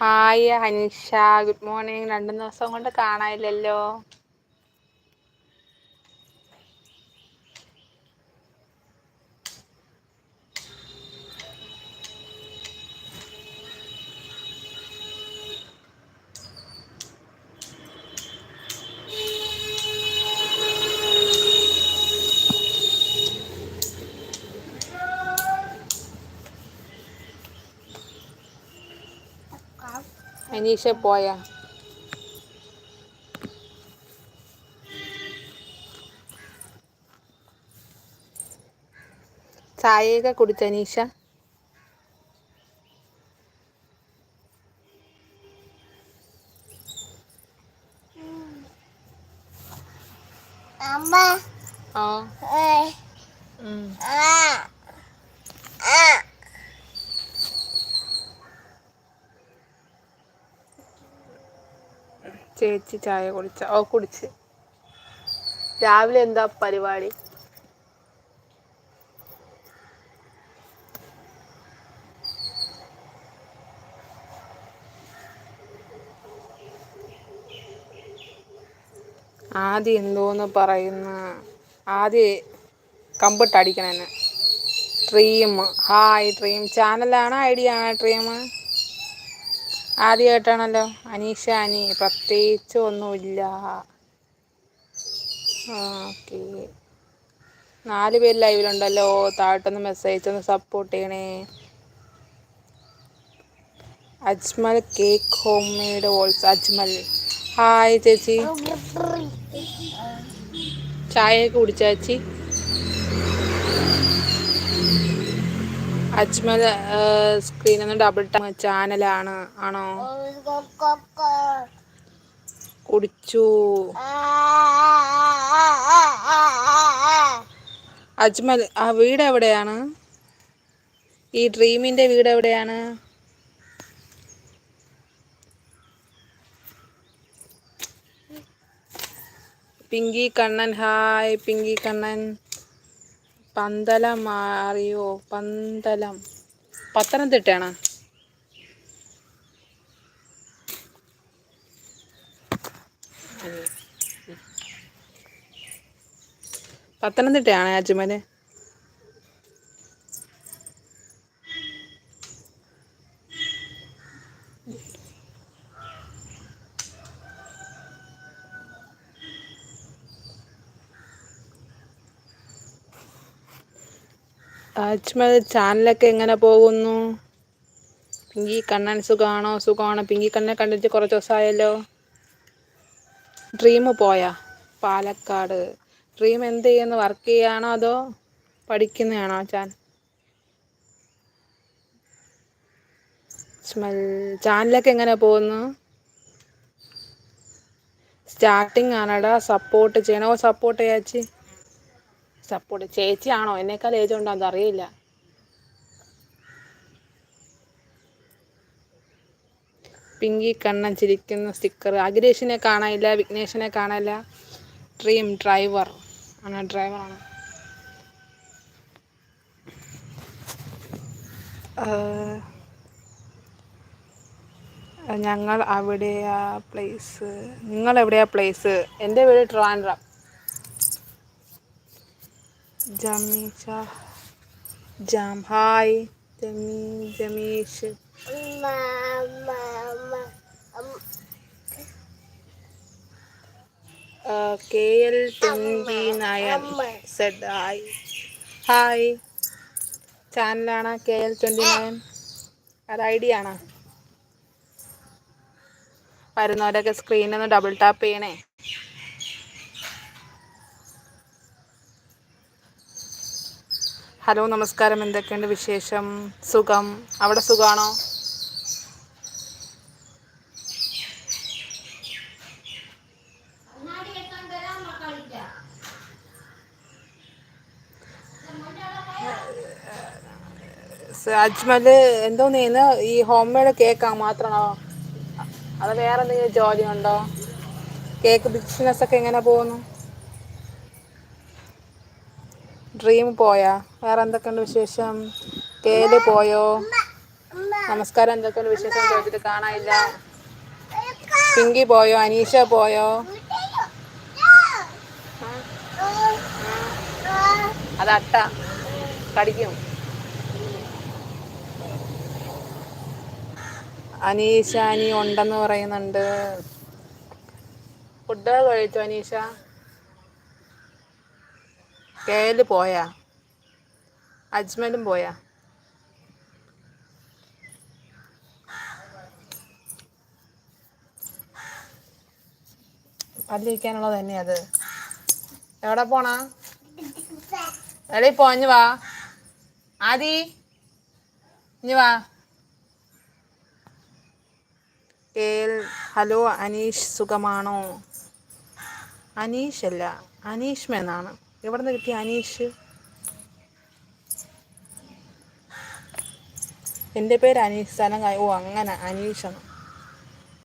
Hi ഹൻഷ good morning രണ്ടു ദിവസം കൊണ്ട് കാണാനില്ലല്ലോ. അനീഷ പോയാ ചായയൊക്കെ കുടിച്ച അനീഷ? അമ്മ. ആ. ആ. ആ. ചേച്ചി ചായ കുടിച്ച. ഓ കുടിച്ച്. രാവിലെ എന്താ പരിപാടി? ആദ്യം എന്തോന്ന് പറയുന്ന? ആദ്യം കമ്പിട്ട് അടിക്കണെന്ന് ഡ്രീം ഹായ് ഡ്രീം ചാനലാണ് ഐഡിയ ആണ് ഡ്രീം ആദ്യമായിട്ടാണല്ലോ അനീഷ അനി. പ്രത്യേകിച്ച് ഒന്നുമില്ല. ഓക്കെ. നാല് പേര് ലൈവിലുണ്ടല്ലോ. താഴ്ത്തൊന്ന് മെസ്സേജ് ഒന്ന് സപ്പോർട്ട് ചെയ്യണേ. അജ്മൽ കേക്ക് ഹോം മെയ്ഡ് ഓൾസ് അജ്മൽ. ഹായ് ചേച്ചി. ചായയൊക്കെ കുടിച്ച അജ്മൽ സ്ക്രീൻ ഒന്ന് ഡബിൾ ചാനലാണ് ആണോ. കുടിച്ചു. അജ്മൽ ആ വീട് എവിടെയാണ്? ഈ ഡ്രീമിന്റെ വീട് എവിടെയാണ്? പിങ്കി കണ്ണൻ ഹായ് പിങ്കി കണ്ണൻ. പന്തലം അറിയോ? പന്തലം. പത്തനംതിട്ടയാണ്? പത്തനംതിട്ടയാണ് അജ്മൽ അജ്മൽ ചാനലൊക്കെ എങ്ങനെ പോകുന്നു? പിങ്കി കണ്ണൻ സുഖമാണോ സുഖമാണോ. പിങ്കി കണ്ണനെ കണ്ടിട്ട് കുറച്ച് ദിവസമായല്ലോ. ഡ്രീം പോയാ? പാലക്കാട്. ഡ്രീം എന്ത് ചെയ്യുന്നു? വർക്ക് ചെയ്യാണോ അതോ പഠിക്കുന്നതാണോ ചാൻ സ്മെൽ ചാനലൊക്കെ എങ്ങനെ പോകുന്നു? സ്റ്റാർട്ടിങ് ആണടാ. സപ്പോർട്ട് ചെയ്യണോ. സപ്പോർട്ട് ചെയ്യാച്ചി സപ്പോർട്ട്. ചേച്ചിയാണോ? എന്നേക്കാൾ ഏജ് ഉണ്ടോ അതറിയില്ല പിങ്കി കണ്ണൻ ചിരിക്കുന്ന സ്റ്റിക്കർ. അഖിലേഷിനെ കാണാനില്ല വിഘ്നേഷിനെ കാണാനില്ല. Dream driver. ആണ് ഡ്രൈവറാണ് ഞങ്ങൾ അവിടെയാ പ്ലേസ് നിങ്ങൾ എവിടെയാ പ്ലേസ് എന്റെ വീട് Trivandrum. Jameesha jam hi Jami Jameesh. K L twenty Nair Z hi. Hi. ചാനലാണ് കെ എൽ ട്വന്റി നയൻ അത് ഐ ഡി ആണോ? വരുന്നവരൊക്കെ സ്ക്രീനിൽ ഡബിൾ ടാപ്പ് ചെയ്യണേ. ഹലോ നമസ്കാരം. എന്തൊക്കെയുണ്ട് വിശേഷം? സുഖം. അവിടെ സുഖമാണോ അജ്മൽ എന്തോ നീന്ന്? ഈ ഹോം കേക്ക് മാത്രമാണോ? അത് വേറെ എന്തെങ്കിലും ജോലി ഉണ്ടോ? കേക്ക് ബിസിനസ് ഒക്കെ എങ്ങനെ പോകുന്നു? ഡ്രീം പോയാ? വേറെ എന്തൊക്കെയുണ്ട് വിശേഷം? കേൽ പോയോ? നമസ്കാരം എന്തൊക്കെയുണ്ട് വിശേഷം? ചോദിച്ചിട്ട് കാണാനില്ല. പിങ്കി പോയോ? അനീഷ പോയോ? അത് അട്ട. കടിക്കും അനീഷ അനി ഉണ്ടെന്ന് പറയുന്നുണ്ട്. ഫുഡ് കഴിച്ചു അനീഷ? കേൽ പോയാ. അജ്മലും പോയാ. പല്ലിരിക്കാനുള്ളത് തന്നെയാ അത് എവിടെ പോണാ? എടീ പോഞ്ഞു വാ. ആദി ഇഞ്ഞു വാ. കേൽ ഹലോ അനീഷ് സുഖമാണോ? അനീഷ് അല്ല അനീഷ് എന്നാണ്. എവിടെ നിന്ന് കിട്ടിയ അനീഷ്? എന്റെ പേര് അനീഷ്. സ്ഥലം ഓ അങ്ങനെ അനീഷാണ്